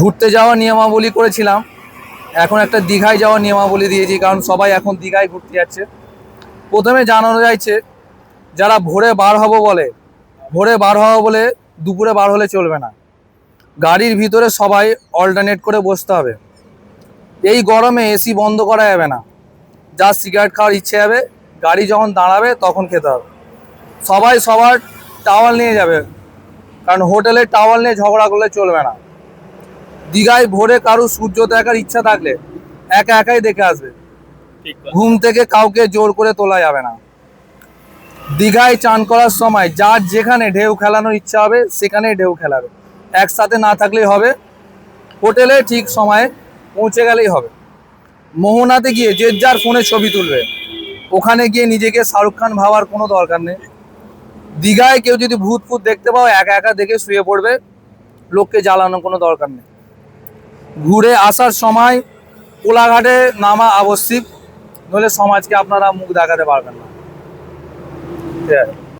ঘুরতে যাওয়ার নিয়মাবলী করেছিলাম। এখন একটা দীঘায় যাওয়ার নিয়মাবলী দিয়েছি, কারণ সবাই এখন দীঘায় ঘুরতে যাচ্ছে। প্রথমে জানানো যাচ্ছে, যারা ভোরে বার হব বলে, ভোরে বার হব বলে দুপুরে বার হলে চলবে না। গাড়ির ভিতরে সবাই অল্টারনেট করে বসতে হবে। এই গরমে এসি বন্ধ করা যাবে না। যার সিগারেট খাওয়ার ইচ্ছে হবে, গাড়ি যখন দাঁড়াবে তখন খেতে হবে। সবাই সবার টাওয়াল নিয়ে যাবে, কারণ হোটেলের টাওয়াল নিয়ে ঝগড়া করলে চলবে না। দীঘায় ভোরে কারও সূর্য দেখার ইচ্ছা থাকলে একা একাই দেখে আসবে। ঠিক ঘুম থেকে কাউকে জোর করে তোলা যাবে না। দীঘায় চান করার সময় যার যেখানে ঢেউ খেলানোর ইচ্ছা হবে সেখানেই ঢেউ খেলাবে। একসাথে না থাকলেই হবে। হোটেলে ঠিক সময়ে পৌঁছে গেলেই হবে। মোহনাতে গিয়ে যে যার ফোনে ছবি তুলবে। ওখানে গিয়ে নিজেকে শাহরুখ খান ভাবার কোনো দরকার নেই। দীঘায় কেউ যদি ভূত ফুত দেখতে পাও একা একা দেখে শুয়ে পড়বে। লোককে জ্বালানোর কোনো দরকার নেই। ঘুরে আসার সময় কোলাঘাটে নামা আবশ্যিক, নইলে সমাজকে আপনারা মুখ দেখাতে পারবেন না। ঠিক আছে?